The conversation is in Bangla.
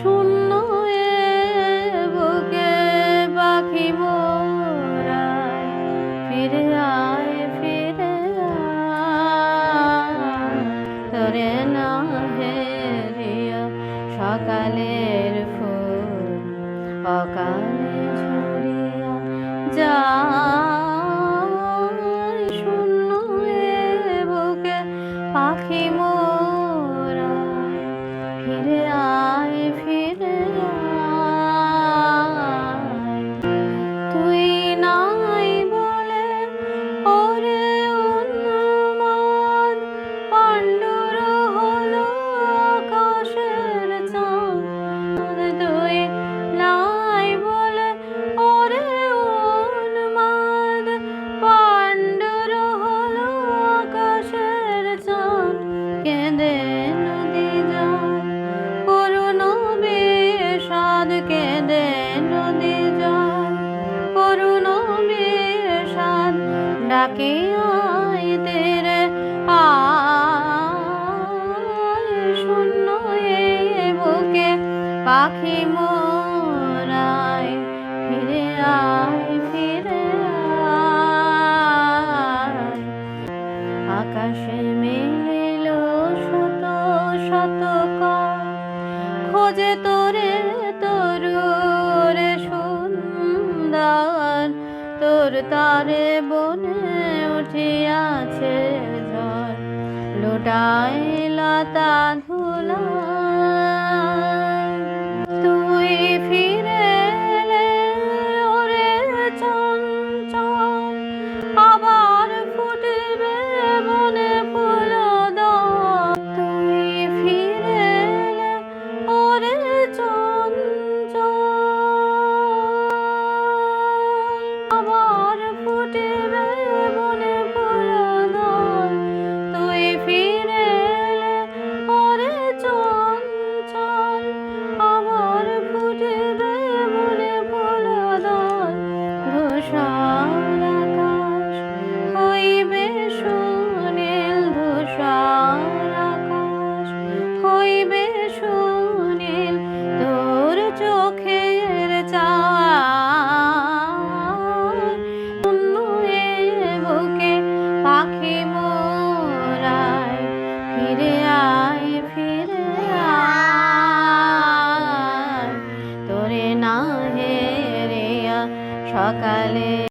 শূন্য বুকে পাখি না সকালের ফুল অকালে ঝরিয়া যা শূন্য বুকে পাখি মোরায় ফিরে leave here. ডাকে আয় তেরে শূন্য বুকে পাখি মোরায় ফিরে আয়, ফিরে আকাশে মেলিল শত শত খোঁজে তোরে তরুরে সুন্দর, তোর তারে বনে উঠিয়াছে ঝড় লোটায় লতা ধুলা তুই ফিরে ওরে চঞ্চল, আবার ফুটবে বনে ফুল তুই ফিরে ওরে ফিরে আয় ফিরে আয়। তোরে না হেরিয়া সকালে